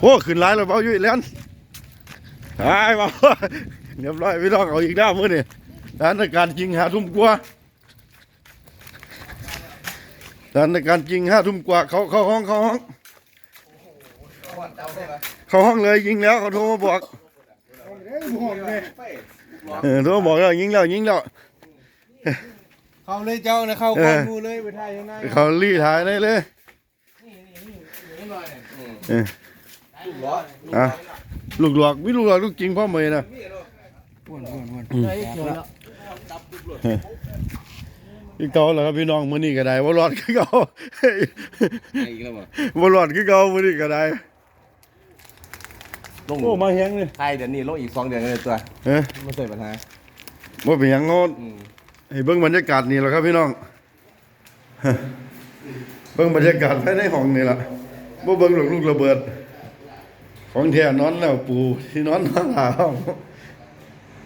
โอ้ขึ้นหลายแล้วเบาอยู่อีกแล้วหายเบาเรียบร้อยพี่น้องเอาอีกแล้วมื้อนี่สถานการณ์จริงหาทุ่มกว่าสถานการณ์จริงห้าทุ่มกว่าเขาเข้าห้องเข้าห้องเข้าห้องเลยยิงแล้วเขาโทรมาบอกเออโทรมาบอกแล้วยิงแล้วยิงแล้วเข้าเลยเจ้านะเข้าเออก้อนมูเลยไปถ่ายยังไงเขารีถ่ายได้เลยเอออะลูกหลอกวิลูกหลอกลูกจริงพ่อเมย์นะอ้วนอ้วนอ้วนพี่เก่าเหรอครับพี่น้องมื้อนี้ก็ได้บ่รอดคือเก่าอีกแล้วบ่บ่รอดคือเก่ามื้อนี้ก็ได้ลงโอ้มาแฮงเลยไทยเดี๋ยวนี้ลงอีกสองเดือนเลยตัวเอ้ยไม่ใช่ปัญหาบ่เป็นหยังโงดอืมให้เบิ่งบรรยากาศนี่แหละครับพี่น้องเบิ่งบรรยากาศภายในห้องนี่ล่ะบ่เบิ่งลูกลูกระเบิด ของแท้นอนแล้วปูที่นอนนอนหาห้อง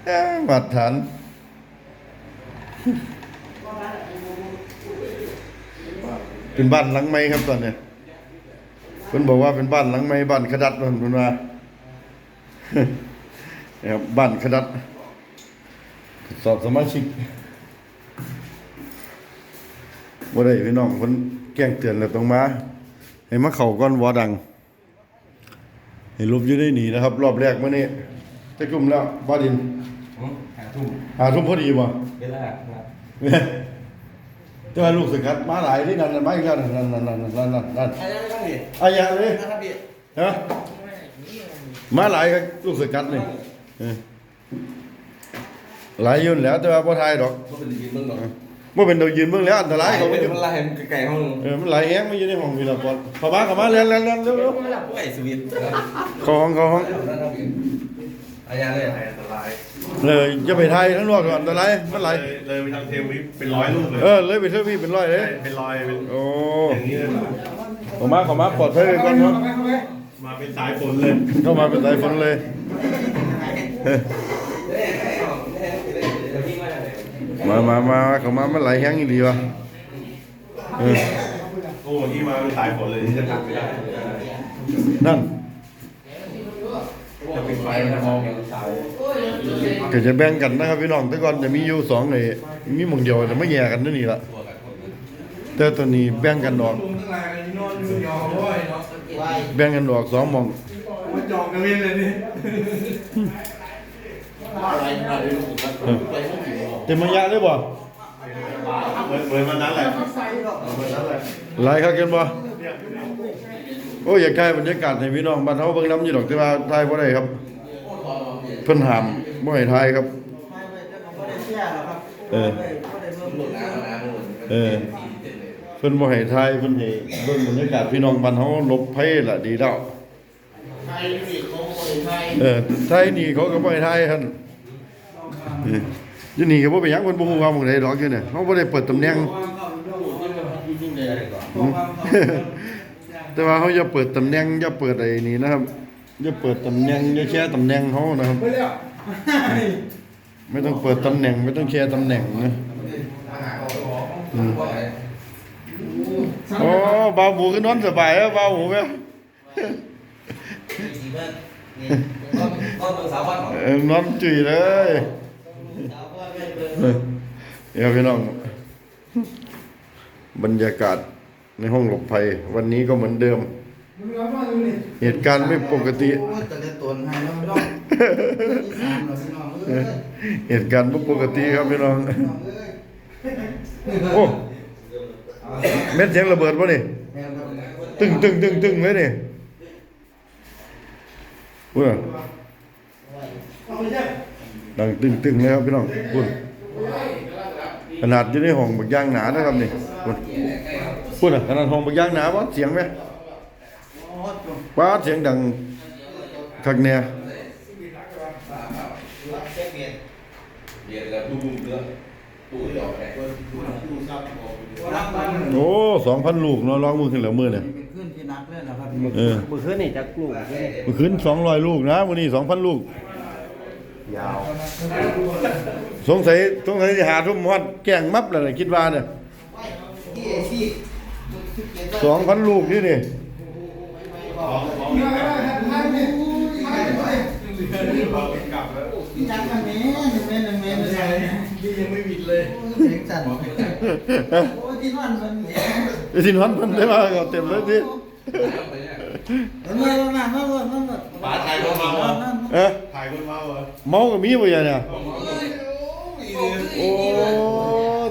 เอ้ยมาตรฐานเป็นบ้านหลังใหม่ครับตอนเนี้ยเพิ่นบอกว่าเป็นบ้านหลังใหม่บ้านขดัดเพิ่นเพิ่นว่านะครับบ้านขดัด สอบสมาชิกบ่ได้พี่น้องเพิ่นแจ้งเตือนแล้วต้องมา ให้มาเข้าก่อนวอดัง ให้ลบอยู่ได้หนีนะครับ รอบแรกมื้อนี้จะกลุ่มแล้วบ่ดินหาทุ่มหาทุ่มพอดีบ่เวลาครับแต่ว่าลูกสกัดมาหลายที่นั่นน่ะมาอีกแล้วนั่นนั่นนั่นนั่นนั่นนั่นนั่นไอ้ยังไม่ต้องดิอายะเลยนะครับพี่ฮะมาหลายครับลูกสกัดนี่เออหลายอยุ่นนแหล้วแต่ว่าบ่ทายดอกก็ เป็นยืนเบื้องหลังบ่เป็นดอกยืนเบิ่งแล้วอันตรายเขาไม่บ่อถึยู่งมันลายมันไก่ห้องเออมันไหลแห้งมันอยู่ในห้องวีละปอนเข้ามาเข้ามาเร็วเร็วเร็วเร็วเร็วไก่สวิตเข้าห้องเข้าห้องไอ้ยังเลยอันตรายเลยจะไปไทยทั้งนอกก่อนอันตรายมันไหลเลยเลยไปทางเทวิปเป็นร้อยลูกเลยเออเลยไปเท่าพี่เป็นร้อยเลยเป็นรอยเป็นโอ้อย่างนี้เลยเข้ามาเข้ามาปลอดภัยก่อนครับมาเป็นสายฝนเลยเข้ามาเป็นสายฝนเลยเออ มามามาเข้ามามันไหลแห้งอีหลีวะเออโอ้ที่มาเป็นสายฝนเลยนี่จะตัดไม่ได้นั่นจะปิดไฟนะมองเห็นสาวก็จะแบ่งกันนะครับพี่น้องแต่ก่อนจะมีอยู่สองเลยมีหมองเดียวแต่ไม่แยกกันนั่นนี่ละแต่ตัวนี้แบ่งกันออกลุงทั้งหลายกันที่นอนยอมด้วยเนาะแบ่งกันออกสองหมองมาจองกันเว้นเลยนี่ เต็มระยะเลยบ่เหมือนเหมือนวันนั้นแหละเหมือนนั้นแหละหลายคักกันบ่โอ้ยอยากถ่ายบรรยากาศให้พี่น้องบ้านเฮาเบิ่งน้ำอยู่ดอกแต่ว่าถ่ายบ่ได้ครับ เพิ่นห้ามบ่ให้ถ่ายครับ เออ เออเพิ่นบ่ให้ถ่ายเพิ่นให้เบิ่งบรรยากาศพี่น้องบ้านเฮาลบภัยล่ะดีแล้วเออไทยนี่เขาก็บ่ให้ถ่ายหั่น อออยู่นี่ก็บ่เป็นหยังเพิ่นบ่ฮู้ว่าหม้องใดดอกอยู่เนี่ยเฮาบ่ได้เปิดตำแหน่ง แต่ว่าเขาจะเปิดตำแหน่งจะเปิดไอ้นี่นะครับจะเปิดตำแหน่งจะแชร์ตำแหน่งเขานะครับ ไม่ต้องเปิดตำแหน่ง ไม่ต้องแชร์ตำแหน่งนะอืมโอ้บาวหูก็นอนสบายแล้วบาวหูไหมก็เป็นสาวบ้านหรอเออนอนจุยเลย เดี๋ยวพี่น้อง บรรยากาศในห้องหลบภัย วันนี้ก็เหมือนเดิม เหตุการณ์ไม่ปกติแต่ละตนให้น้องน้องอีสานเราพี่น้องเอ้ยเหตุการณ์ไม่ปกติครับพี่น้องน้องเอ้ยโอ้เม็ดเสียงระเบิดป่ะนี่แม่ครับตึ้งตึ้งตึ้งตึ้งเลยนี่พูด ดังตึ้งตึ้งเลยครับพี่น้องพูดขนาดอยู่ในห้องบักย่างหนานะครับนี่พูดพูดอะขนาดห้องบักย่างหนาว่าเสียงไหมว่าเสียงดังคักแน่เรียนแล้วตู้เนื้อตู้ที่ออกไหนโอ้สองพันลูกเนาะร้องมือขึ้นแล้วมือเนี่ยเป็นขึ้นที่นักเลยนะครับเออมือขึ้นนี่จากกลุ่มเมื่อคืนสองร้อยลูกนะวันนี้สองพันลูก ยาว สงสัยสงสัยสิหาทุ่มฮอดแกล้งมับแล้วนะคิดว่าเนี่ยที่ไอ้ที่สองพันลูกนี่นี่ของของกลับแล้วพี่จังกันแม่หนึ่งเมตรหนึ่งเมตรเลยพี่ยังไม่บิดเลยโอ้ยเสียงสั่นโอ้ยที่นอนมันเนี่ยไอ้สินวันมันได้มาเอาเต็มเลยสิเมื่อวันนั้นเมื่อวันนั้นป๋าถ่ายคนเมาเหรอเอ๊ะถ่ายคนเมาเหรอเมาก็มีบ่ยังเนี่ยโอ้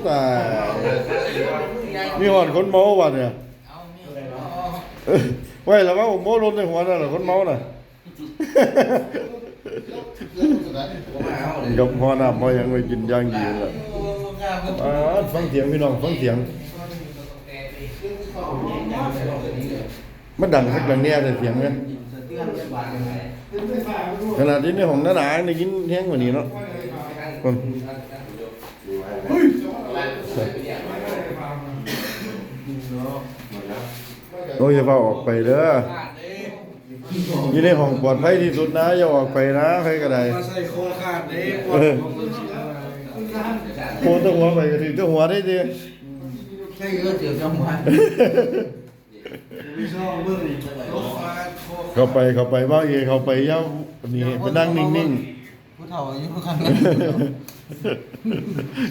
ตายมีหอดคนเมาว่ะเนี่ยเฮ้ยไว้แล้วว่าโมลนในหัวนั่นแหละคนเมาน่ะกับหัวหน้ามายังไม่กินย่างดีนั่นแหละฟังเสียงพี่น้องฟังเสียง มันดังสักดังแน่แต่เสียงเนี่ย ขนาดที่ในห้องหนาๆนี่ยินแห้งกว่านี้เนาะคนโอ้ยอย่าเฝ้าออกไปเด้ออยู่ในห้องปลอดภัยที่สุดนะ อย่าออกไปนะใครก็ได้มาใส่โคขาดเด้เออโคตรหัวไปก็ถึงตัวหัวได้ดิใช่ก็เจียวจังหวะชอบเบิ่งโคขาดโค เข้าไปเข้าไปว่าเอเข้าไปเย้านี่ไปนั่งนิ่งๆผู้เฒ่าอายุข้างนั้น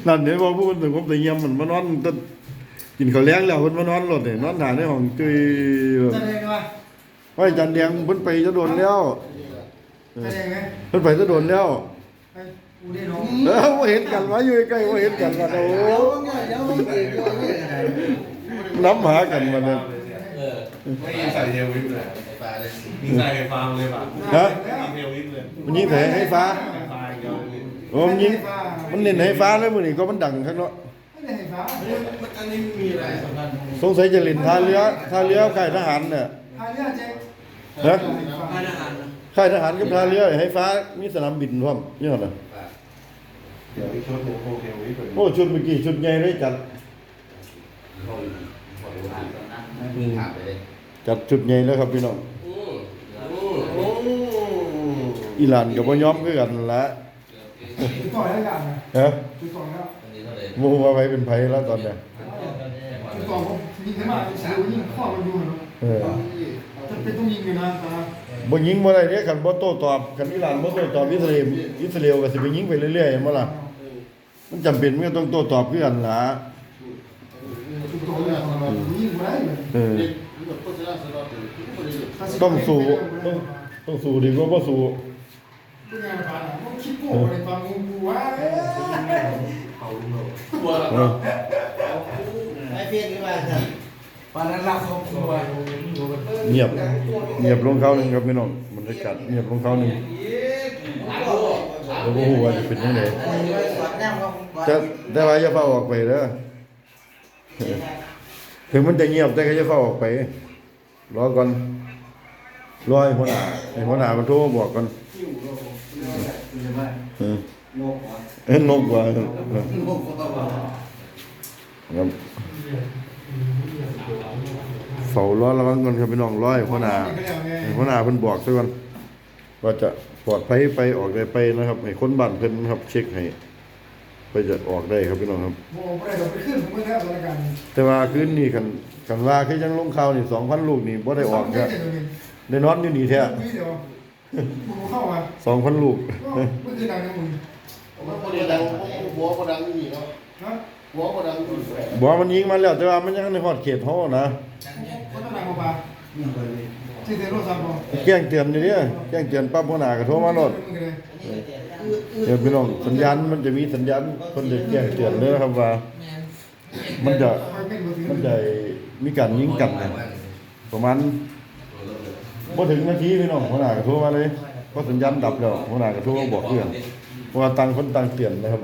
นั่นเดี๋ยวพอพูดถึงผมแต่เยี่ยมมันมานอนต้นกินข้าวเลี้ยงแล้วเพิ่นมานอนรถเนี่ยนอนหาในห้องจุยแบบแสดงว่าไว้จันแดงเพิ่นไปจะโดนแล้วเอแสอดงไหมเพิ่นไปจะโดนแล้วไอ้อูได้น้องเออบ่เห็นกันว่าอยู่ใกล้ๆบ่เห็นกันว่าโอ้เดี๋ยวเนี่ยเดี๋ยวมันเกิดด้วยเนี่ยน้ำหากันมาเนี่ย ไม่ยิงใส่เทลวิปเลยยิงใส่ไฟฟ้าเลยป่ะฮะยิงเทลวิปเลยมันยิงแผลให้ฟ้าไฟฟ้าเดียวเลยโอ้มันยิงมันเล่นให้ฟ้าแล้วมื้อนี้ก็มันดังคักเนาะไม่ได้ไฟฟ้ามันอันนี้มีอะไรสำคัญสงสัยจะเล่นท่าเรือท่าเรือค่ายทหารเนี่ยพาเรือเจ๊ฮะพาทหารค่ายทหารกับท่าเรือให้ฟ้ามีสนามบินพร้อมนี่เหรอเดี๋ยวชุดโคเทลวิปเลยโอ้ชุดเมื่อกี้ชุดใหญ่เลยจัด จัดชุดใหญ่แล้วครับพี่น้องอีหลานกับบ่ยอมคือกันนั่นละต่อยแล้วกันนะฮะคือต่อยแล้วบ่ฮู้ว่าไผเป็นไผแล้วตอนเนี้ยคือต่อยผมยิงขึ้นมาเสียวยิงข้อมันอยู่เนาะเออจะเป็นต้องยิงอยู่นะตาบ่ยิงบ่ได้เด้คันบ่โต้ตอบคันอีหลานบ่โต้ตอบอิสราเอลอิสราเอลก็สิไปยิงไปเรื่อยๆบ่ล่ะมันจำเป็นมันก็ต้องโต้ตอบคือกันล่ะคือต่อยแล้วยิงไว้ เออ ต้องสู้ ต้องต้องสู้ดีกว่าบ่สู้เป็นไงมาตาต้องคิดโก้ในฟังกูว่าเออไอ้เพี้ยนนี่ว่าจะปานั้นรักครอบครัวเงียบ เงียบลงเขาหนึงครับพี่น้องบรรยากาศเงียบลงเขาหนึงแล้วบ่ฮู้ว่าจะเป็นจังไดอันนี้ไว้สอดแนมของแต่แต่ว่าอย่าเฝ้าออกไปเด้อ ถึงมันจะเงียบแต่ก็จะเฝ้าออกไป รอก่อนรอให้หัวหน้าให้หัวหน้ามันโทรมาบอกก่อนเออเอ้ยนกว่าเออครับเฝ้ารอระวังก่อนครับพี่น้องรอให้หัวหน้าให้หัวหน้าเพิ่นบอกซะก่อนว่าจะปลอดภัยไปออกได้ไปนะครับ ให้คนบ้านเพิ่นนะครับเช็คให้ ไปจะออกได้ครับพี่น้องครับ โอ้ไม่ได้เราไปขึ้นผมไม่ได้ตอนกันแต่ว่าคืนนี้กันกันว่าคือยังลงข่าวนี่2,000ลูกนี่บ่ได้ออกแค่ก็ได้นอนอยู่นี่แท้วิดีโอมึงเข้ามา2,000ลูกก็ไม่คือดังนะมึงมันคนดังหัวคนดังนี่เนาะนะหัวคนดังนี่บ่มันยิงมาแล้วแต่ว่ามันยังในฮอดเขตเฮานะเขาต้องดังมาปะที่เทโรซัมบอแจ้งเตือนอยู่เด้แจ้งเตือนปั๊บหัวหน้าก็โทรมาโลด เดี๋ยวพี่น้องสัญญาณมันจะมีสัญญาณเพิ่นจะแจ้งเตือนเลยนะครับว่า มันจะมันจะมีการยิงกันนะประมาณบ่ถึงนาทีพี่น้องหัวหน้าก็โทรมาเลยเพราะสัญญาณดับแล้วหัวหน้าก็โทรมาบอกเพื่อนเพราะว่าต่างคนต่างเตือนนะครับ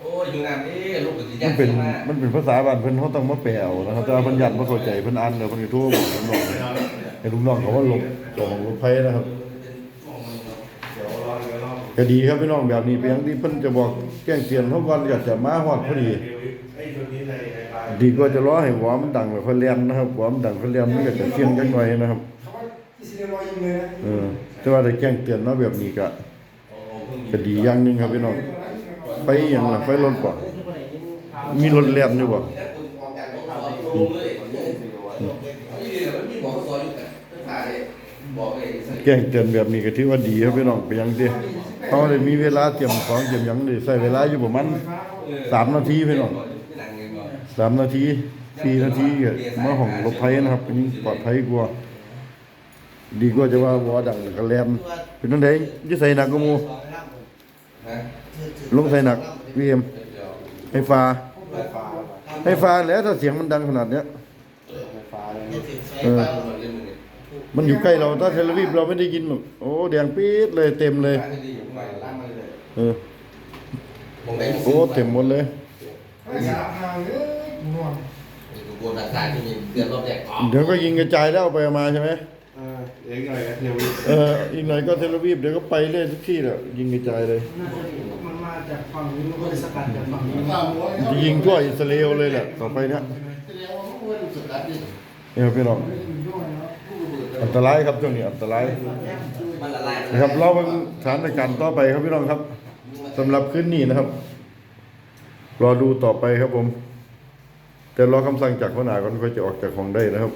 โอ้ยูนันนี้ลูกกับจีมันเป็นมันเป็นภาษาบ้านเพิ่นเขาต้องมาแปลนะครับแต่ว่าเพิ่นยันบ่เข้าใจเพิ่นอ่านแล้วเพิ่นก็โทรบอกลูกน้องให้ลูกน้องเขาว่าหลบเจ้าของรถไฟนะครับ ก็ดีครับพี่น้องแบบนี้เป็นอย่างที่เพิ่นจะบอกแจ้งเตือนเขาก่อนก็จะมาฮอดพอดีไอ้ชุดนี้ในไอ้ปลาดีกว่าจะรอให้หัวมันดังแล้วค่อยเลียนนะครับหัวมันดังค่อยเลียนมันก็จะเสียงจักหน่อยนะครับเขาว่าที่ซีเรียลยิงเลยนะเออแต่ว่าถ้แจ้งเตือนมาแบบนี้ก็ก็ดีอย่างหนึงครับพี่น้องไปอหย่างล่ะไปรถบ่มีรถเลียนอยู่บ่ลงเลยนี่เดี๋ยวมันมีบอกซอยอยู่แต่ไม่ผ่านเลยบอกไอ้ใส่แจ้งเตือนแบบนี้ก็ถือว่าดีครับพี่น้องไปยังสิ เขาได้มีเวลาเตรียมของเตรียมหยังได้ใช้เวลาอยู่ประมาณสามนาทีไม่นั่งเงินก่อนสามนาทีสี่นาทีก็มาห้องหลบภัยนะครับยิ่งปลอดภัยกว่า ดีกว่าจะว่าวอดังแล้วก็แลนเป็นนั่นเองยิ่ใส่หนักก็มูลงใส่หนักวีเอ็มให้ฟ้าให้ฟ้าแล้วถ้าเสียงมันดังขนาดเนี้ยไอ้ฟ้าเลย มันอยู่ใกล้เราถ้าเทเลวิฟเราไม่ได้ยินหรอกโอ้แดงปี๊ดเลยเต็มเลยฟ้าที่ดีอยู่ข้างในล่างมันเลยเออผมได้โอ้เต็มหมดเลยไม่สามทางเลยนวลกูกลัวทางซ้ายที่มีเดือนรอบแรกอ๋อเดี๋ยวก็ยิงกระจายแล้วเอาไปเอามาใช่ไหมเออเองอะไรกันเทวิตเอออีกหน่อยก็เทเลวิฟเดี๋ยวก็ไปเรื่อยทุกที่แหละยิงกระจายเลยน่าจะมันมาจากฝั่งนี้มันก็เลยสกัดจากฝั่งนี้สามร้อยจะยิงทั่วอิสราเอลเลยแหละต่อไปเนี้ยแสดงว่ามันเป็นสุดยอดดิเนี่ยพี่น้อง อันตรายครับช่วงนี้อันตรายนะครับเราเป็นสถานการณ์ต่อไปครับพี่น้องครับสำหรับคืนนี้นะครับ รอดูต่อไปครับผม แต่รอคำสั่งจากหัวหน้าก่อนก็จะออกจากของได้นะครับ